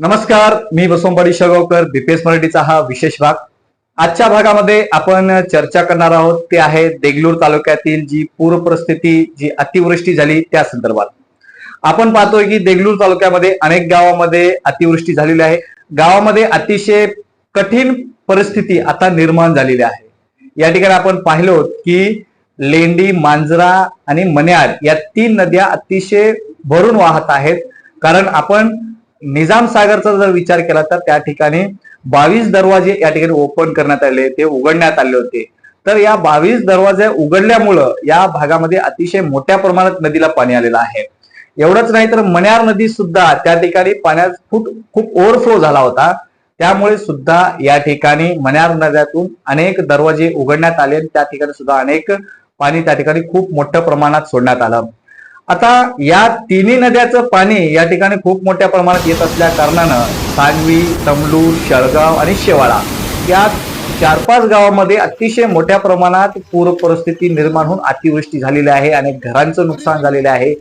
नमस्कार मी वसुंबाडी शेगावकर बीपीएस मराठीचा हा विशेष भाग. आजच्या भागामध्ये आपण चर्चा करणार आहोत ते आहे देगलूर तालुक्यातील जी पूर परिस्थिती जी अतिवृष्टी झाली त्या संदर्भात. आपण पाहतोय की देगलूर तालुक्यामध्ये अनेक गावामध्ये अतिवृष्टी झालेली आहे. गावामध्ये अतिशय कठीण परिस्थिती आता निर्माण झालेली आहे. या ठिकाणी आपण पाहिलो की लेंडी मांजरा आणि मन्याड या तीन नद्या अतिशय भरून वाहत आहेत. कारण आपण निजाम सागरचा जर विचार केला तर त्या ठिकाणी बावीस दरवाजे या ठिकाणी ओपन करण्यात आले ते उघडण्यात आले होते. तर या बावीस दरवाजे उघडल्यामुळं या भागामध्ये अतिशय मोठ्या प्रमाणात नदीला पाणी आलेलं आहे. एवढंच नाही तर मण्यार नदी सुद्धा त्या ठिकाणी पाण्यात खूप खूप ओव्हरफ्लो झाला होता. त्यामुळे सुद्धा या ठिकाणी मण्यार नद्यातून अनेक दरवाजे उघडण्यात आले आणि त्या ठिकाणी सुद्धा अनेक पाणी त्या ठिकाणी खूप मोठ्या प्रमाणात सोडण्यात आलं. आता या तिन्ही नद्याचं पाणी या ठिकाणी खूप मोठ्या प्रमाणात येत असल्या कारणानं सांगवी तमलूर शेळगाव आणि शेवाळा या चार पाच गावामध्ये अतिशय मोठ्या प्रमाणात पूर परिस्थिती निर्माण होऊन अतिवृष्टी झालेली आहे. अनेक घरांचं नुकसान झालेलं आहे.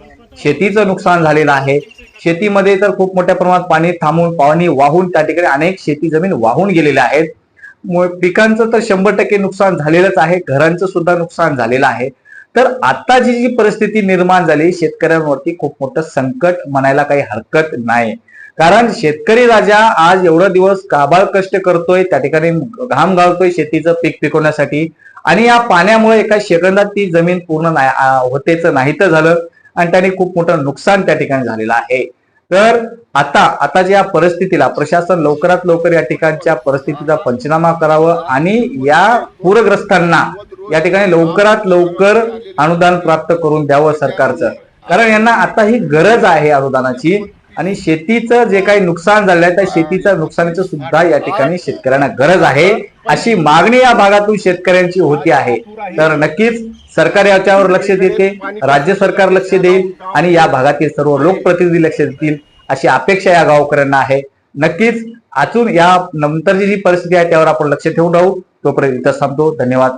शेतीचं नुकसान झालेलं आहे. शेतीमध्ये तर खूप मोठ्या प्रमाणात पाणी थांबून पाणी वाहून त्या ठिकाणी अनेक शेती जमीन वाहून गेलेल्या आहेत. मु- पिकांचं तर शंभर टक्के नुकसान झालेलंच आहे. घरांचं सुद्धा नुकसान झालेलं आहे. तर आता जी जी परिस्थिती निर्माण झाली शेतकऱ्यांवरती खूप मोठं संकट म्हणायला काही हरकत नाही. कारण शेतकरी राजा आज एवढं दिवस काबाळ कष्ट करतोय त्या ठिकाणी घाम घालतोय शेतीचं पीक पिकवण्यासाठी. आणि या पाण्यामुळे एका सेकंदात ती जमीन पूर्ण नाही तर झालं. आणि त्याने खूप मोठं नुकसान त्या ठिकाणी झालेलं आहे. तर आता आता ज्या परिस्थितीला प्रशासन लवकरात लवकर या ठिकाणच्या परिस्थितीचा पंचनामा करावं आणि या पूरग्रस्तांना या ठिकाणी लवकरात लवकर अनुदान प्राप्त करून द्यावं सरकारचं. कारण यांना आता ही गरज आहे अनुदानाची आणि शेतीचं जे काही नुकसान झालं आहे त्या शेतीच्या नुकसानीचं सुद्धा या ठिकाणी शेतकऱ्यांना गरज आहे. अशी मागणी या भागातून शेतकऱ्यांची होती आहे. तर नक्कीच सरकार याच्यावर लक्ष देते राज्य सरकार लक्ष देईल आणि या भागातील सर्व लोकप्रतिनिधी लक्ष देतील अशी अपेक्षा या गावकऱ्यांना आहे. नक्कीच अजून या नंतरची जी परिस्थिती आहे त्यावर आपण लक्ष ठेवून राहू. तोपर्यंत इथं थांबतो. धन्यवाद.